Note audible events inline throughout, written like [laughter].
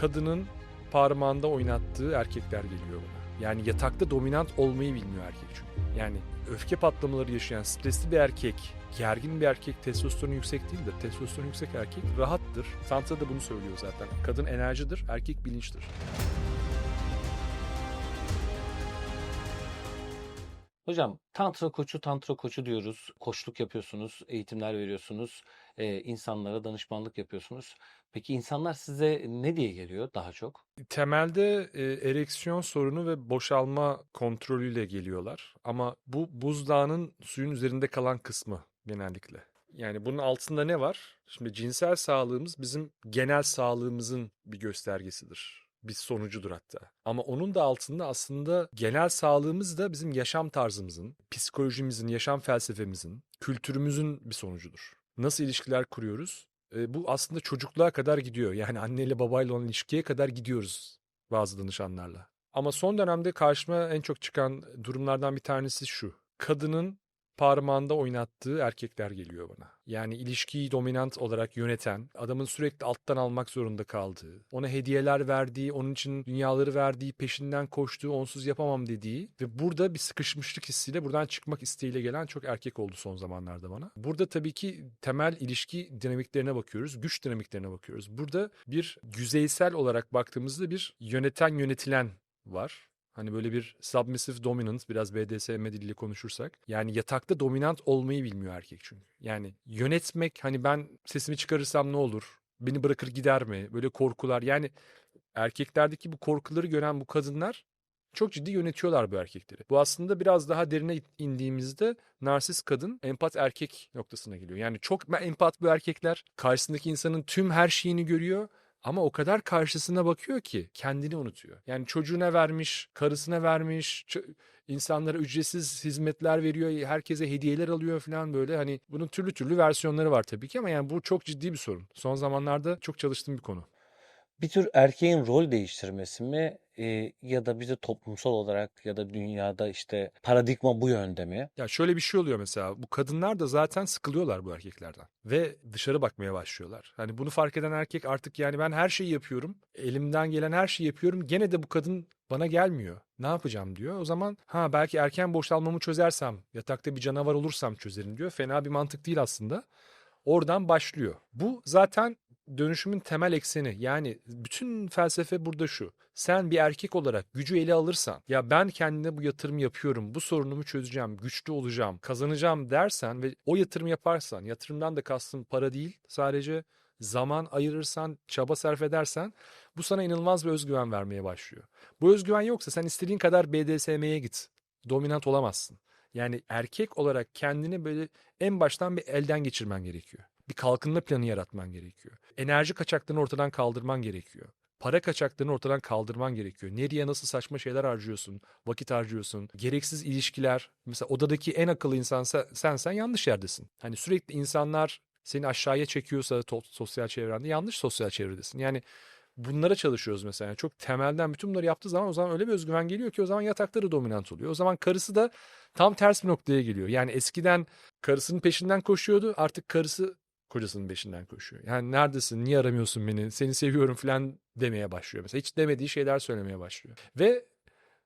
kadının parmağında oynattığı erkekler geliyor bana. Yani yatakta dominant olmayı bilmiyor erkek çünkü. Yani öfke patlamaları yaşayan stresli bir erkek, gergin bir erkek testosteronu yüksek değildir. Testosteronu yüksek erkek rahattır. Tantra da bunu söylüyor zaten. Kadın enerjidir, erkek bilinçtir. Hocam tantra koçu tantra koçu diyoruz. Koçluk yapıyorsunuz, eğitimler veriyorsunuz, eee, insanlara danışmanlık yapıyorsunuz. Peki insanlar size ne diye geliyor daha çok? Temelde e, ereksiyon sorunu ve boşalma kontrolüyle geliyorlar. Ama bu buzdağının suyun üzerinde kalan kısmı genellikle. Yani bunun altında ne var? Şimdi cinsel sağlığımız bizim genel sağlığımızın bir göstergesidir. Bir sonucudur hatta. Ama onun da altında aslında genel sağlığımız da bizim yaşam tarzımızın, psikolojimizin, yaşam felsefemizin, kültürümüzün bir sonucudur. Nasıl ilişkiler kuruyoruz? E, bu aslında çocukluğa kadar gidiyor. Yani anneyle babayla olan ilişkiye kadar gidiyoruz bazı danışanlarla. Ama son dönemde karşıma en çok çıkan durumlardan bir tanesi şu. Kadının parmağında oynattığı erkekler geliyor bana. Yani ilişkiyi dominant olarak yöneten, adamın sürekli alttan almak zorunda kaldığı, ona hediyeler verdiği, onun için dünyaları verdiği, peşinden koştuğu, onsuz yapamam dediği ve burada bir sıkışmışlık hissiyle buradan çıkmak isteğiyle gelen çok erkek oldu son zamanlarda bana. Burada tabii ki temel ilişki dinamiklerine bakıyoruz, güç dinamiklerine bakıyoruz. Burada bir yüzeysel olarak baktığımızda bir yöneten yönetilen var. Hani böyle bir submissive dominant biraz BDSM diliyle konuşursak. Yani yatakta dominant olmayı bilmiyor erkek çünkü. Yani yönetmek hani ben sesimi çıkarırsam ne olur? Beni bırakır gider mi? Böyle korkular yani erkeklerdeki bu korkuları gören bu kadınlar çok ciddi yönetiyorlar bu erkekleri. Bu aslında biraz daha derine indiğimizde narsist kadın empat erkek noktasına geliyor. Yani çok empat bu erkekler karşısındaki insanın tüm her şeyini görüyor ama o kadar karşısına bakıyor ki kendini unutuyor. Yani çocuğuna vermiş, karısına vermiş, insanlara ücretsiz hizmetler veriyor, herkese hediyeler alıyor falan böyle. Hani bunun türlü türlü versiyonları var tabii ki ama yani bu çok ciddi bir sorun. Son zamanlarda çok çalıştığım bir konu. Bir tür erkeğin rol değiştirmesi mi eee, ya da bize toplumsal olarak ya da dünyada işte paradigma bu yönde mi? Ya şöyle bir şey oluyor mesela. Bu kadınlar da zaten sıkılıyorlar bu erkeklerden. Ve dışarı bakmaya başlıyorlar. Hani bunu fark eden erkek artık yani ben her şeyi yapıyorum. Elimden gelen her şeyi yapıyorum. Gene de bu kadın bana gelmiyor. Ne yapacağım diyor. O zaman ha belki erken boşalmamı çözersem, yatakta bir canavar olursam çözerim diyor. Fena bir mantık değil aslında. Oradan başlıyor. Bu zaten dönüşümün temel ekseni. Yani bütün felsefe burada şu. Sen bir erkek olarak gücü ele alırsan, ya ben kendime bu yatırım yapıyorum, bu sorunumu çözeceğim, güçlü olacağım, kazanacağım dersen ve o yatırım yaparsan, yatırımdan da kastım para değil, sadece zaman ayırırsan, çaba sarf edersen bu sana inanılmaz bir özgüven vermeye başlıyor. Bu özgüven yoksa sen istediğin kadar BDSM'ye git. Dominant olamazsın. Yani erkek olarak kendini böyle en baştan bir elden geçirmen gerekiyor. Bir kalkınma planı yaratman gerekiyor. Enerji kaçaklarını ortadan kaldırman gerekiyor. Para kaçaklarını ortadan kaldırman gerekiyor. Nereye nasıl saçma şeyler harcıyorsun, vakit harcıyorsun, gereksiz ilişkiler. Mesela odadaki en akıllı insan sen, sen, yanlış yerdesin. Hani sürekli insanlar seni aşağıya çekiyorsa sosyal çevrende yanlış sosyal çevredesin. Yani bunlara çalışıyoruz mesela. Yani çok temelden bütün bunları yaptığı zaman o zaman öyle bir özgüven geliyor ki o zaman yatakları dominant oluyor. O zaman karısı da tam ters bir noktaya geliyor. Yani eskiden karısının peşinden koşuyordu. Artık karısı kocasının peşinden koşuyor. Yani neredesin? Niye aramıyorsun beni? Seni seviyorum falan demeye başlıyor mesela. Hiç demediği şeyler söylemeye başlıyor. Ve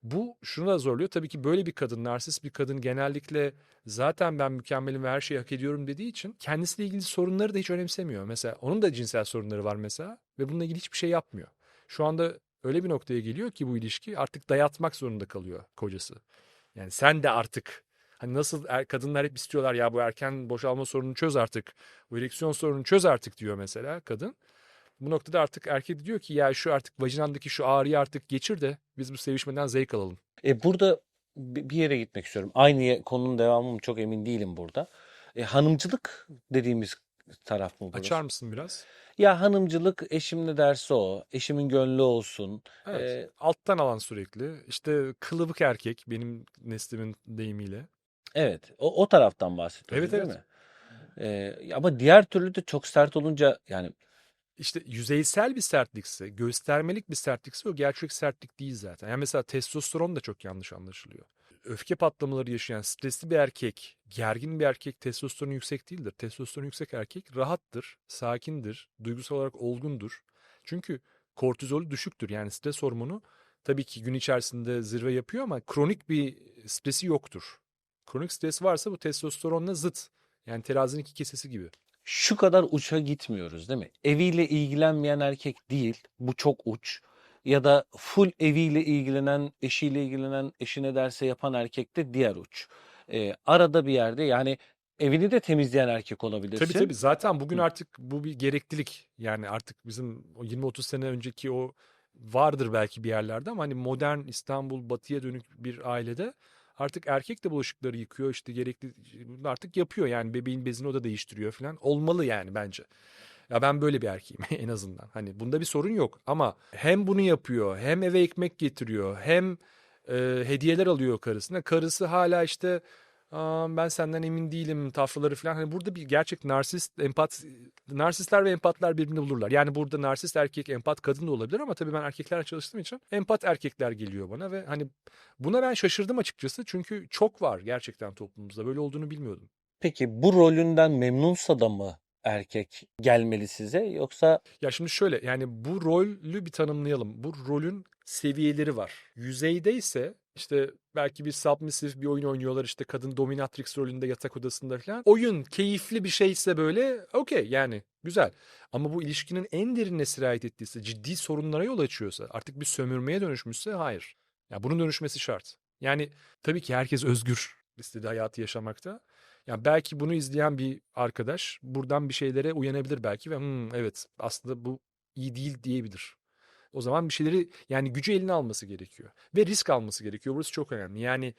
bu şunu da zorluyor. Tabii ki böyle bir kadın, narsist bir kadın genellikle zaten ben mükemmelim ve her şeyi hak ediyorum dediği için kendisiyle ilgili sorunları da hiç önemsemiyor. Mesela onun da cinsel sorunları var mesela ve bununla ilgili hiçbir şey yapmıyor. Şu anda öyle bir noktaya geliyor ki bu ilişki artık dayatmak zorunda kalıyor kocası. Yani sen de artık hani nasıl er, kadınlar hep istiyorlar ya bu erken boşalma sorununu çöz artık. Bu ereksiyon sorununu çöz artık diyor mesela kadın. Bu noktada artık erkek diyor ki ya şu artık vajinandaki şu ağrıyı artık geçir de biz bu sevişmeden zevk alalım. E burada bi- bir yere gitmek istiyorum. Aynı konunun devamı mı çok emin değilim burada. E, hanımcılık dediğimiz taraf mı burası? Açar mısın biraz? Ya hanımcılık eşim ne derse o, eşimin gönlü olsun. Evet. E, Alttan alan sürekli. İşte kılıbık erkek benim neslimin deyimiyle. Evet, o, o taraftan bahsediyoruz Evet, değil evet. mi? E, ama diğer türlü de çok sert olunca yani İşte yüzeysel bir sertlikse, göstermelik bir sertlikse o gerçek sertlik değil zaten. Yani mesela testosteron da çok yanlış anlaşılıyor. Öfke patlamaları yaşayan stresli bir erkek, gergin bir erkek testosteronu yüksek değildir. Testosteron yüksek erkek rahattır, sakindir, duygusal olarak olgundur. Çünkü kortizolü düşüktür. Yani stres hormonu tabii ki gün içerisinde zirve yapıyor ama kronik bir stresi yoktur. Kronik stres varsa bu testosteronla zıt. Yani terazinin iki kesesi gibi. Şu kadar uça gitmiyoruz değil mi? Eviyle ilgilenmeyen erkek değil. Bu çok uç. Ya da full eviyle ilgilenen, eşiyle ilgilenen, eşine derse yapan erkek de diğer uç. Ee, arada bir yerde yani evini de temizleyen erkek olabilirsin. Tabii tabii zaten bugün Hı. artık bu bir gereklilik. Yani artık bizim o 20-30 sene önceki o vardır belki bir yerlerde ama hani modern İstanbul batıya dönük bir ailede artık erkek de bulaşıkları yıkıyor işte gerekli artık yapıyor yani bebeğin bezini o da değiştiriyor falan olmalı yani bence. Ya ben böyle bir erkeğim [laughs] en azından. Hani bunda bir sorun yok ama hem bunu yapıyor hem eve ekmek getiriyor hem e, hediyeler alıyor karısına. Karısı hala işte "Aa, ben senden emin değilim tafraları falan. Hani burada bir gerçek narsist, empat, narsistler ve empatlar birbirini bulurlar. Yani burada narsist erkek, empat kadın da olabilir ama tabii ben erkeklerle çalıştığım için empat erkekler geliyor bana ve hani buna ben şaşırdım açıkçası. Çünkü çok var gerçekten toplumumuzda. Böyle olduğunu bilmiyordum. Peki bu rolünden memnunsa da mı erkek gelmeli size yoksa Ya şimdi şöyle yani bu rolü bir tanımlayalım. Bu rolün seviyeleri var. Yüzeyde ise işte belki bir submissive bir oyun oynuyorlar işte kadın dominatrix rolünde yatak odasında falan. Oyun keyifli bir şeyse böyle okey yani güzel. Ama bu ilişkinin en derinine sirayet ettiyse ciddi sorunlara yol açıyorsa artık bir sömürmeye dönüşmüşse hayır. Ya bunun dönüşmesi şart. Yani tabii ki herkes özgür istediği hayatı yaşamakta. Yani belki bunu izleyen bir arkadaş buradan bir şeylere uyanabilir belki ve "Hmm, evet aslında bu iyi değil diyebilir. O zaman bir şeyleri yani gücü eline alması gerekiyor ve risk alması gerekiyor. Burası çok önemli. Yani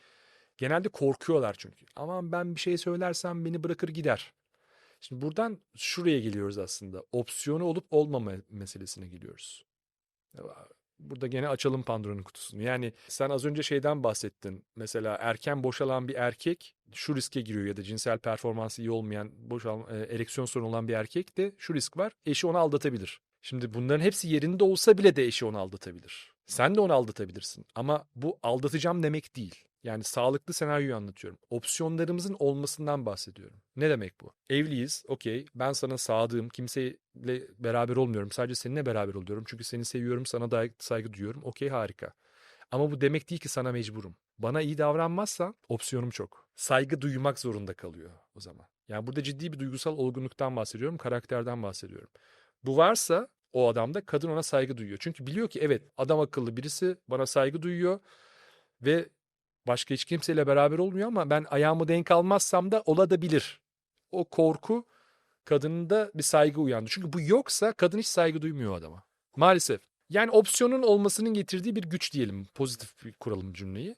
genelde korkuyorlar çünkü. Aman ben bir şey söylersem beni bırakır gider. Şimdi buradan şuraya geliyoruz aslında. Opsiyonu olup olmama meselesine geliyoruz. Burada gene açalım Pandora'nın kutusunu. Yani sen az önce şeyden bahsettin. Mesela erken boşalan bir erkek şu riske giriyor ya da cinsel performansı iyi olmayan, boşal, e, ereksiyon sorunu olan bir erkek de şu risk var. Eşi onu aldatabilir. Şimdi bunların hepsi yerinde olsa bile de eşi onu aldatabilir. Sen de onu aldatabilirsin. Ama bu aldatacağım demek değil. Yani sağlıklı senaryoyu anlatıyorum. Opsiyonlarımızın olmasından bahsediyorum. Ne demek bu? Evliyiz, okey. Ben sana sadığım, kimseyle beraber olmuyorum. Sadece seninle beraber oluyorum. Çünkü seni seviyorum, sana da saygı duyuyorum. Okey, harika. Ama bu demek değil ki sana mecburum. Bana iyi davranmazsan opsiyonum çok. Saygı duymak zorunda kalıyor o zaman. Yani burada ciddi bir duygusal olgunluktan bahsediyorum, karakterden bahsediyorum. Bu varsa o adamda kadın ona saygı duyuyor. Çünkü biliyor ki evet adam akıllı birisi bana saygı duyuyor ve başka hiç kimseyle beraber olmuyor ama ben ayağımı denk almazsam da olabilir. O korku kadında bir saygı uyandı. Çünkü bu yoksa kadın hiç saygı duymuyor adama. Maalesef. Yani opsiyonun olmasının getirdiği bir güç diyelim. Pozitif bir kuralım cümleyi.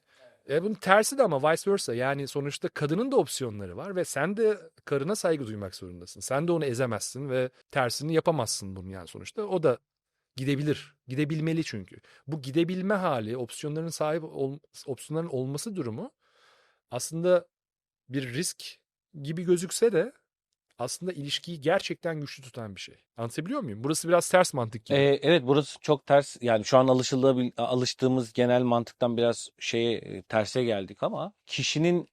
E bunun tersi de ama vice versa. Yani sonuçta kadının da opsiyonları var ve sen de karına saygı duymak zorundasın. Sen de onu ezemezsin ve tersini yapamazsın bunun yani sonuçta. O da gidebilir. Gidebilmeli çünkü. Bu gidebilme hali, opsiyonların sahip ol, opsiyonların olması durumu aslında bir risk gibi gözükse de aslında ilişkiyi gerçekten güçlü tutan bir şey. Anlatabiliyor muyum? Burası biraz ters mantık gibi. Ee, evet burası çok ters yani şu an alışıldığı alıştığımız genel mantıktan biraz şeye e, terse geldik ama kişinin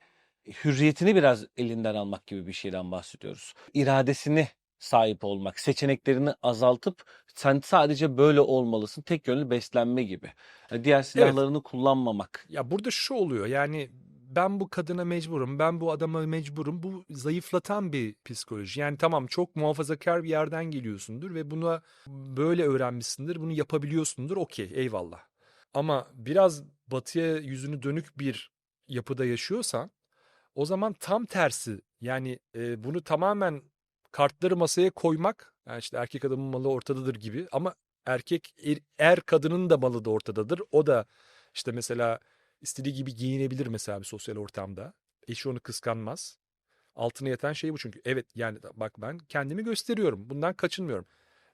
hürriyetini biraz elinden almak gibi bir şeyden bahsediyoruz. İradesini sahip olmak, seçeneklerini azaltıp sen sadece böyle olmalısın, tek yönlü beslenme gibi. Yani diğer silahlarını kullanmamak. Ya burada şu oluyor yani ben bu kadına mecburum, ben bu adama mecburum. Bu zayıflatan bir psikoloji. Yani tamam çok muhafazakar bir yerden geliyorsundur ve buna böyle öğrenmişsindir, bunu yapabiliyorsundur. Okey, eyvallah. Ama biraz batıya yüzünü dönük bir yapıda yaşıyorsan o zaman tam tersi. Yani e, bunu tamamen kartları masaya koymak, yani işte erkek adamın malı ortadadır gibi ama erkek er, er kadının da malı da ortadadır. O da işte mesela istediği gibi giyinebilir mesela bir sosyal ortamda. Eşi onu kıskanmaz. Altına yatan şey bu çünkü. Evet yani bak ben kendimi gösteriyorum. Bundan kaçınmıyorum.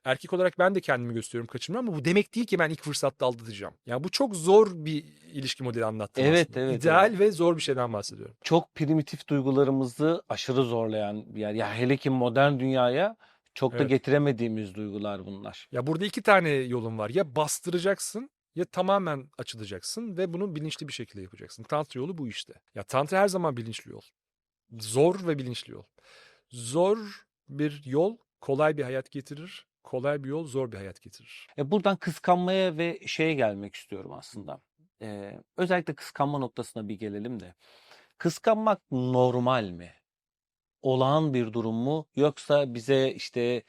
Erkek olarak ben de kendimi gösteriyorum, kaçınmıyorum ama bu demek değil ki ben ilk fırsatta aldatacağım. Yani bu çok zor bir ilişki modeli anlattım Evet, aslında. evet, İdeal ve zor bir şeyden bahsediyorum. Çok primitif duygularımızı aşırı zorlayan bir yer. Ya hele ki modern dünyaya çok da Evet. getiremediğimiz duygular bunlar. Ya burada iki tane yolun var. Ya bastıracaksın ya tamamen açılacaksın ve bunu bilinçli bir şekilde yapacaksın. Tantra yolu bu işte. Ya tantra her zaman bilinçli yol. Zor ve bilinçli yol. Zor bir yol kolay bir hayat getirir. kolay bir yol zor bir hayat getirir. E, buradan kıskanmaya ve şeye gelmek istiyorum aslında. E, özellikle kıskanma noktasına bir gelelim de. Kıskanmak normal mi? Olağan bir durum mu? Yoksa bize işte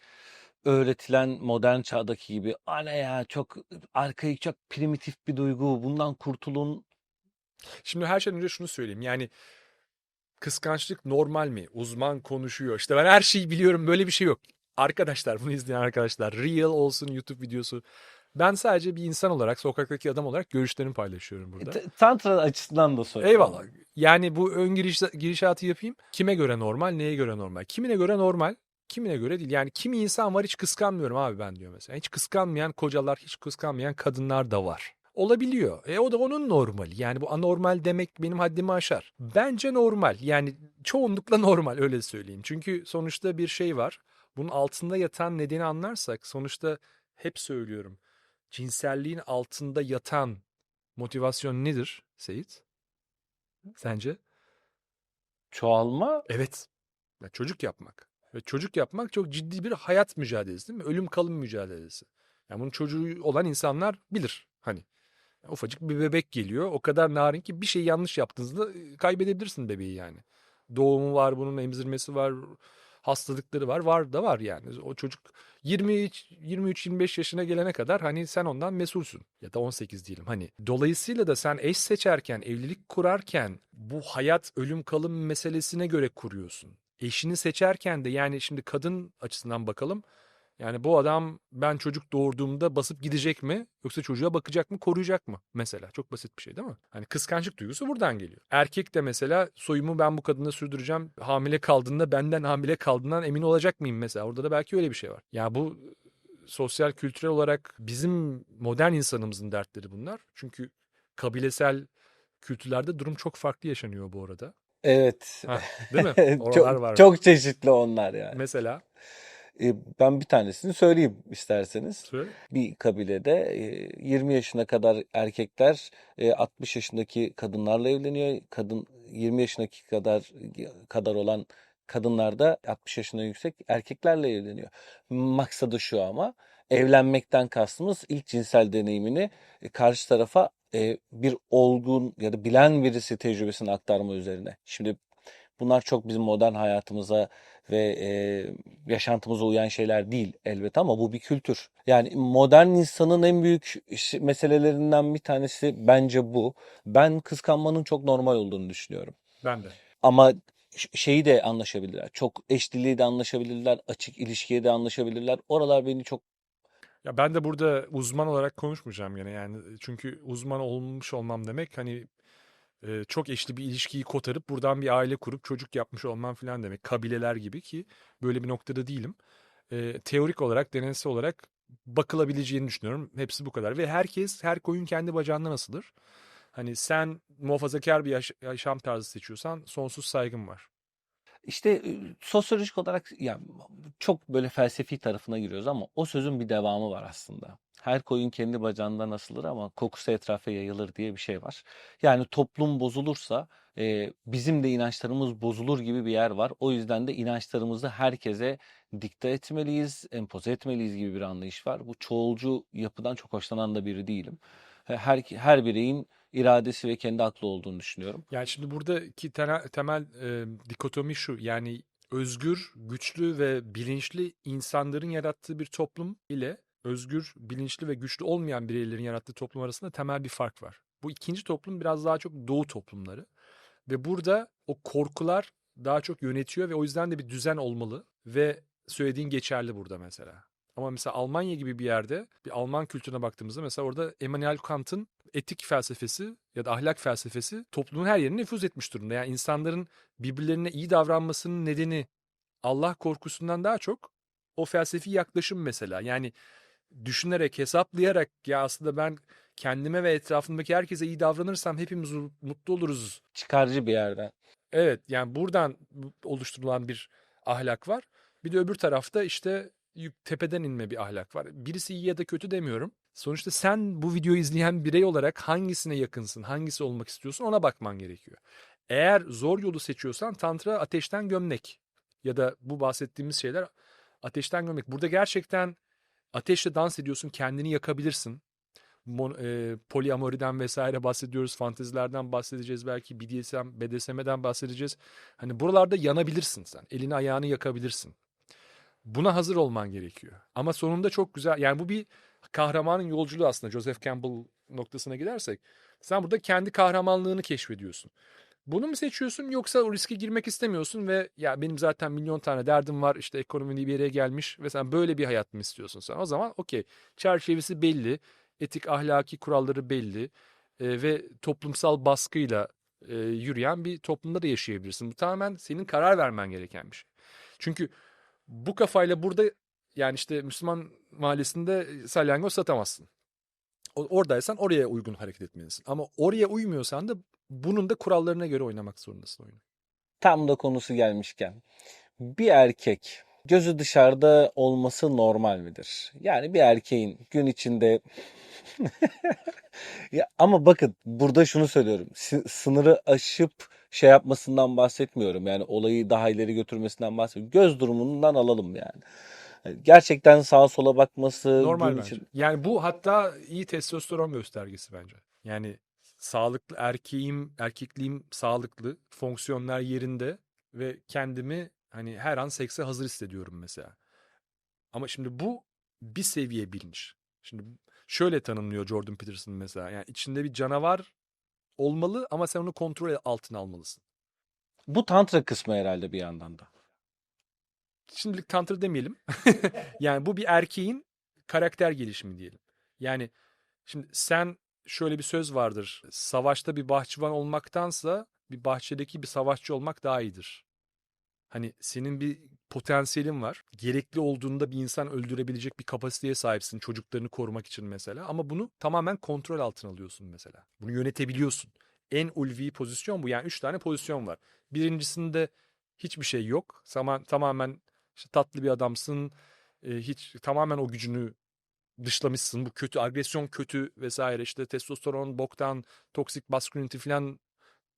öğretilen modern çağdaki gibi ana ya çok arkaik çok primitif bir duygu bundan kurtulun Şimdi her şeyden önce şunu söyleyeyim. Yani kıskançlık normal mi? Uzman konuşuyor. İşte ben her şeyi biliyorum. Böyle bir şey yok. Arkadaşlar bunu izleyen arkadaşlar. Real olsun YouTube videosu. Ben sadece bir insan olarak, sokaktaki adam olarak görüşlerimi paylaşıyorum burada. T- Tantra açısından da söylüyorum. Eyvallah. Yani bu ön giriş, girişatı yapayım. Kime göre normal, neye göre normal? Kimine göre normal, kimine göre değil. Yani kimi insan var hiç kıskanmıyorum abi ben diyor mesela. Hiç kıskanmayan kocalar, hiç kıskanmayan kadınlar da var. Olabiliyor. E o da onun normali. Yani bu anormal demek benim haddimi aşar. Bence normal. Yani çoğunlukla [laughs] normal öyle söyleyeyim. Çünkü sonuçta bir şey var. Bunun altında yatan nedeni anlarsak sonuçta hep söylüyorum. Cinselliğin altında yatan motivasyon nedir Seyit? Sence? Çoğalma Evet. Ya çocuk yapmak. Ve çocuk yapmak çok ciddi bir hayat mücadelesi değil mi? Ölüm kalım mücadelesi. Yani bunun çocuğu olan insanlar bilir. Hani ufacık bir bebek geliyor. O kadar narin ki bir şey yanlış yaptığınızda kaybedebilirsin bebeği yani. Doğumu var, bunun emzirmesi var, hastalıkları var. Var da var yani. O çocuk 23 23 25 yaşına gelene kadar hani sen ondan mesulsün ya da 18 diyelim hani. Dolayısıyla da sen eş seçerken, evlilik kurarken bu hayat ölüm kalım meselesine göre kuruyorsun. Eşini seçerken de yani şimdi kadın açısından bakalım. Yani bu adam ben çocuk doğurduğumda basıp gidecek mi yoksa çocuğa bakacak mı koruyacak mı mesela çok basit bir şey değil mi? Hani kıskançlık duygusu buradan geliyor. Erkek de mesela soyumu ben bu kadına sürdüreceğim hamile kaldığında benden hamile kaldığından emin olacak mıyım mesela orada da belki öyle bir şey var. Ya bu sosyal kültürel olarak bizim modern insanımızın dertleri bunlar. Çünkü kabilesel kültürlerde durum çok farklı yaşanıyor bu arada. Evet. Ha, değil mi? [laughs] Oralar çok, var. çok çeşitli onlar yani. Mesela E, Ben bir tanesini söyleyeyim isterseniz. söyle. Bir kabilede e, 20 yaşına kadar erkekler e, 60 yaşındaki kadınlarla evleniyor. Kadın 20 yaşındaki kadar kadar olan kadınlar da 60 yaşına yüksek erkeklerle evleniyor. Maksadı şu ama evlenmekten kastımız ilk cinsel deneyimini e, karşı tarafa e, bir olgun ya da bilen birisi tecrübesini aktarma üzerine. Şimdi bunlar çok bizim modern hayatımıza ve e, yaşantımıza uyan şeyler değil elbette ama bu bir kültür. Yani modern insanın en büyük meselelerinden bir tanesi bence bu. Ben kıskanmanın çok normal olduğunu düşünüyorum. Ben de. Ama şeyi de anlaşabilirler. Çok eşliliği de anlaşabilirler. Açık ilişkiye de anlaşabilirler. Oralar beni çok Ya ben de burada uzman olarak konuşmayacağım gene yani çünkü uzman olmuş olmam demek hani e, çok eşli bir ilişkiyi kotarıp buradan bir aile kurup çocuk yapmış olmam falan demek kabileler gibi ki böyle bir noktada değilim. E, teorik olarak deneysel olarak bakılabileceğini düşünüyorum hepsi bu kadar ve herkes her koyun kendi bacağından asılır. Hani sen muhafazakar bir yaş- yaşam tarzı seçiyorsan sonsuz saygım var. İşte sosyolojik olarak ya çok böyle felsefi tarafına giriyoruz ama o sözün bir devamı var aslında. Her koyun kendi bacağından asılır ama kokusu etrafa yayılır diye bir şey var. Yani toplum bozulursa e, bizim de inançlarımız bozulur gibi bir yer var. O yüzden de inançlarımızı herkese dikte etmeliyiz, empoze etmeliyiz gibi bir anlayış var. Bu çoğulcu yapıdan çok hoşlanan da biri değilim. Her, her bireyin iradesi ve kendi aklı olduğunu düşünüyorum. Yani şimdi buradaki tena- temel e, dikotomi şu yani özgür, güçlü ve bilinçli insanların yarattığı bir toplum ile özgür, bilinçli ve güçlü olmayan bireylerin yarattığı toplum arasında temel bir fark var. Bu ikinci toplum biraz daha çok doğu toplumları ve burada o korkular daha çok yönetiyor ve o yüzden de bir düzen olmalı ve söylediğin geçerli burada mesela. Ama mesela Almanya gibi bir yerde bir Alman kültürüne baktığımızda mesela orada Immanuel Kant'ın etik felsefesi ya da ahlak felsefesi toplumun her yerine nüfuz etmiş durumda. Yani insanların birbirlerine iyi davranmasının nedeni Allah korkusundan daha çok o felsefi yaklaşım mesela. Yani düşünerek, hesaplayarak ya aslında ben kendime ve etrafımdaki herkese iyi davranırsam hepimiz mutlu oluruz. Çıkarcı bir yerden. Evet yani buradan oluşturulan bir ahlak var. Bir de öbür tarafta işte tepeden inme bir ahlak var. Birisi iyi ya da kötü demiyorum. Sonuçta sen bu videoyu izleyen birey olarak hangisine yakınsın, hangisi olmak istiyorsun ona bakman gerekiyor. Eğer zor yolu seçiyorsan tantra ateşten gömlek ya da bu bahsettiğimiz şeyler ateşten gömlek. Burada gerçekten Ateşle dans ediyorsun, kendini yakabilirsin. Mon, e, poliamoriden vesaire bahsediyoruz, fantezilerden bahsedeceğiz belki, BDSM, BDSM'den bahsedeceğiz. Hani buralarda yanabilirsin sen, elini ayağını yakabilirsin. Buna hazır olman gerekiyor. Ama sonunda çok güzel, yani bu bir kahramanın yolculuğu aslında Joseph Campbell noktasına gidersek. Sen burada kendi kahramanlığını keşfediyorsun. Bunu mu seçiyorsun yoksa o riske girmek istemiyorsun ve ya benim zaten milyon tane derdim var işte ekonomi bir yere gelmiş ve sen böyle bir hayat mı istiyorsun sen? O zaman okey çerçevesi belli, etik ahlaki kuralları belli e, ve toplumsal baskıyla e, yürüyen bir toplumda da yaşayabilirsin. Bu tamamen senin karar vermen gereken bir şey. Çünkü bu kafayla burada yani işte Müslüman mahallesinde salyangoz satamazsın. Oradaysan oraya uygun hareket etmelisin. Ama oraya uymuyorsan da bunun da kurallarına göre oynamak zorundasın oyunu. Tam da konusu gelmişken bir erkek gözü dışarıda olması normal midir? Yani bir erkeğin gün içinde [laughs] ya ama bakın burada şunu söylüyorum. Sınırı aşıp şey yapmasından bahsetmiyorum. Yani olayı daha ileri götürmesinden bahsetmiyorum. Göz durumundan alalım yani. Gerçekten sağa sola bakması Normal bence. için Yani bu hatta iyi testosteron göstergesi bence. Yani sağlıklı erkeğim, erkekliğim sağlıklı, fonksiyonlar yerinde ve kendimi hani her an sekse hazır hissediyorum mesela. Ama şimdi bu bir seviye bilinç. Şimdi şöyle tanımlıyor Jordan Peterson mesela. Yani içinde bir canavar olmalı ama sen onu kontrol altına almalısın. bu tantra kısmı herhalde bir yandan da. Şimdilik tantra demeyelim. [laughs] yani bu bir erkeğin karakter gelişimi diyelim. Yani şimdi sen şöyle bir söz vardır. Savaşta bir bahçıvan olmaktansa bir bahçedeki bir savaşçı olmak daha iyidir. Hani senin bir potansiyelin var. Gerekli olduğunda bir insan öldürebilecek bir kapasiteye sahipsin çocuklarını korumak için mesela. Ama bunu tamamen kontrol altına alıyorsun mesela. Bunu yönetebiliyorsun. En ulvi pozisyon bu. Yani üç tane pozisyon var. Birincisinde hiçbir şey yok. Zaman, tamamen işte tatlı bir adamsın. e, hiç tamamen o gücünü dışlamışsın. Bu kötü, agresyon kötü vesaire. işte testosteron, boktan, toksik masculinity falan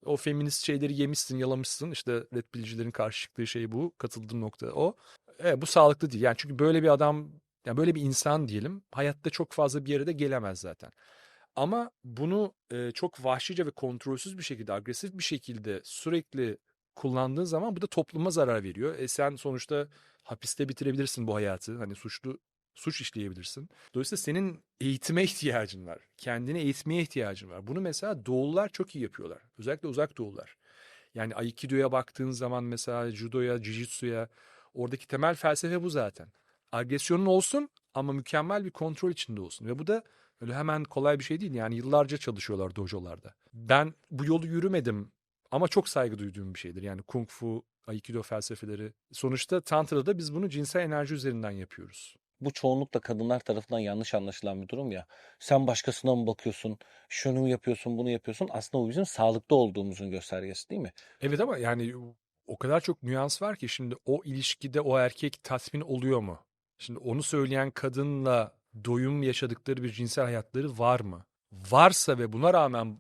o feminist şeyleri yemişsin, yalamışsın. İşte red pillcilerin karşı çıktığı şey bu. Katıldığım nokta o. Evet, bu sağlıklı değil. Yani çünkü böyle bir adam, yani böyle bir insan diyelim, hayatta çok fazla bir yere de gelemez zaten. Ama bunu e, çok vahşice ve kontrolsüz bir şekilde, agresif bir şekilde sürekli kullandığın zaman bu da topluma zarar veriyor. E sen sonuçta hapiste bitirebilirsin bu hayatı. Hani suçlu suç işleyebilirsin. Dolayısıyla senin eğitime ihtiyacın var. Kendini eğitmeye ihtiyacın var. Bunu mesela doğullar çok iyi yapıyorlar. Özellikle uzak doğullar. Yani Aikido'ya baktığın zaman mesela Judo'ya, Jiu-Jitsu'ya oradaki temel felsefe bu zaten. Agresyonun olsun ama mükemmel bir kontrol içinde olsun. Ve bu da öyle hemen kolay bir şey değil. Yani yıllarca çalışıyorlar dojolarda. Ben bu yolu yürümedim ama çok saygı duyduğum bir şeydir. Yani Kung Fu, Aikido felsefeleri. Sonuçta Tantra'da biz bunu cinsel enerji üzerinden yapıyoruz. Bu çoğunlukla kadınlar tarafından yanlış anlaşılan bir durum ya. Sen başkasına mı bakıyorsun, şunu mu yapıyorsun, bunu yapıyorsun. Aslında o bizim sağlıklı olduğumuzun göstergesi değil mi? Evet ama yani o kadar çok nüans var ki şimdi o ilişkide o erkek tatmin oluyor mu? Şimdi onu söyleyen kadınla doyum yaşadıkları bir cinsel hayatları var mı? Varsa ve buna rağmen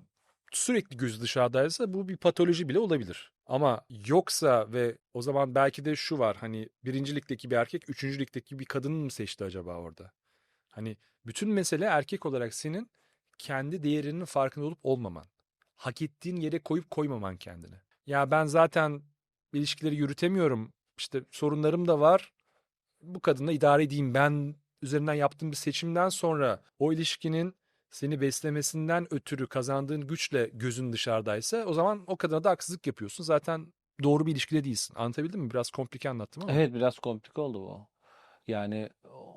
sürekli gözü dışarıdaysa bu bir patoloji bile olabilir. Ama yoksa ve o zaman belki de şu var hani birinci ligdeki bir erkek üçüncü ligdeki bir kadını mı seçti acaba orada? Hani bütün mesele erkek olarak senin kendi değerinin farkında olup olmaman. Hak ettiğin yere koyup koymaman kendini. Ya ben zaten ilişkileri yürütemiyorum. İşte sorunlarım da var. Bu kadınla idare edeyim. Ben üzerinden yaptığım bir seçimden sonra o ilişkinin seni beslemesinden ötürü kazandığın güçle gözün dışarıdaysa o zaman o kadına da haksızlık yapıyorsun. Zaten doğru bir ilişkide değilsin. Anlatabildim mi? Biraz komplike anlattım ama. Evet biraz komplike oldu bu. Yani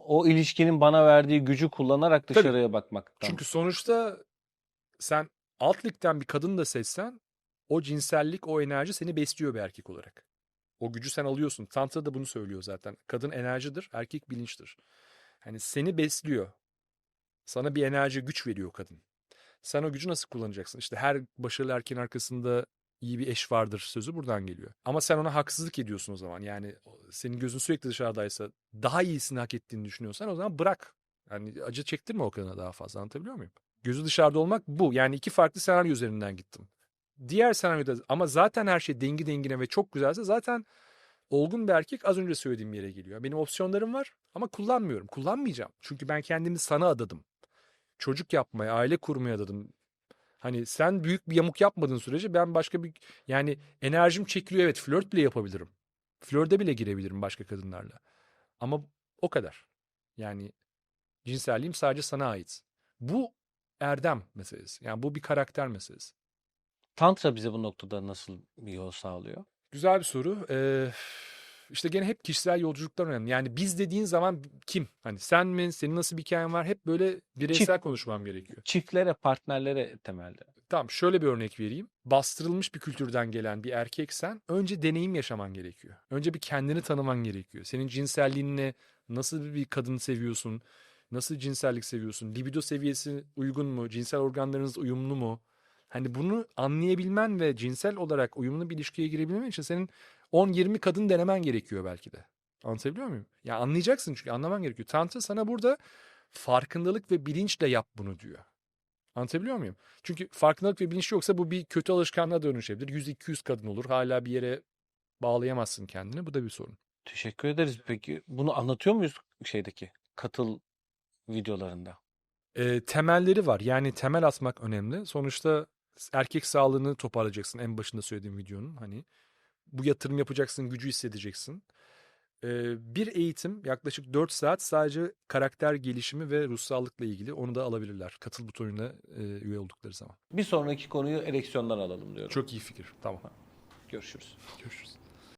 o ilişkinin bana verdiği gücü kullanarak Tabii. dışarıya bakmaktan. Çünkü sonuçta sen alt ligden bir kadın da seçsen o cinsellik, o enerji seni besliyor bir erkek olarak. O gücü sen alıyorsun. Tantra da bunu söylüyor zaten. Kadın enerjidir, erkek bilinçtir. Hani seni besliyor. Sana bir enerji, güç veriyor kadın. Sen o gücü nasıl kullanacaksın? İşte her başarılı erkeğin arkasında iyi bir eş vardır sözü buradan geliyor. Ama sen ona haksızlık ediyorsun o zaman. Yani senin gözün sürekli dışarıdaysa daha iyisini hak ettiğini düşünüyorsan o zaman bırak. Yani acı çektirme o kadına daha fazla anlatabiliyor muyum? Gözü dışarıda olmak bu. Yani iki farklı senaryo üzerinden gittim. Diğer senaryoda ama zaten her şey dengi dengine ve çok güzelse zaten Olgun bir erkek az önce söylediğim yere geliyor. Benim opsiyonlarım var ama kullanmıyorum. Kullanmayacağım. Çünkü ben kendimi sana adadım. Çocuk yapmaya, aile kurmaya adadım. Hani sen büyük bir yamuk yapmadığın sürece ben başka bir yani enerjim çekiliyor evet flört bile yapabilirim. Flörde bile girebilirim başka kadınlarla. Ama o kadar. Yani cinselliğim sadece sana ait. Bu erdem meselesi. Yani bu bir karakter meselesi. Tantra bize bu noktada nasıl bir yol sağlıyor? Güzel bir soru. Ee, işte gene hep kişisel yolculuklar önemli. Yani biz dediğin zaman kim? Hani sen mi? Senin nasıl bir hikayen var? Hep böyle bireysel Çift. konuşmam gerekiyor. Çiftlere, partnerlere temelde. Tamam şöyle bir örnek vereyim. Bastırılmış bir kültürden gelen bir erkeksen önce deneyim yaşaman gerekiyor. Önce bir kendini tanıman gerekiyor. Senin cinselliğinle nasıl bir kadın seviyorsun? Nasıl cinsellik seviyorsun? Libido seviyesi uygun mu? Cinsel organlarınız uyumlu mu? Hani bunu anlayabilmen ve cinsel olarak uyumlu bir ilişkiye girebilmen için senin 10-20 kadın denemen gerekiyor belki de. Anlatabiliyor muyum? Ya anlayacaksın çünkü anlaman gerekiyor. Tantra sana burada farkındalık ve bilinçle yap bunu diyor. Anlatabiliyor muyum? Çünkü farkındalık ve bilinç yoksa bu bir kötü alışkanlığa dönüşebilir. 100-200 kadın olur. Hala bir yere bağlayamazsın kendini. Bu da bir sorun. Teşekkür ederiz. Peki bunu anlatıyor muyuz şeydeki katıl videolarında? Ee, temelleri var. Yani temel atmak önemli. Sonuçta erkek sağlığını toparlayacaksın. En başında söylediğim videonun. Hani bu yatırım yapacaksın, gücü hissedeceksin. Bir eğitim yaklaşık 4 saat sadece karakter gelişimi ve ruhsallıkla ilgili. Onu da alabilirler. Katıl butonuna üye oldukları zaman. Bir sonraki konuyu ereksiyondan alalım diyorum. Çok iyi fikir. Tamam. Görüşürüz. Görüşürüz.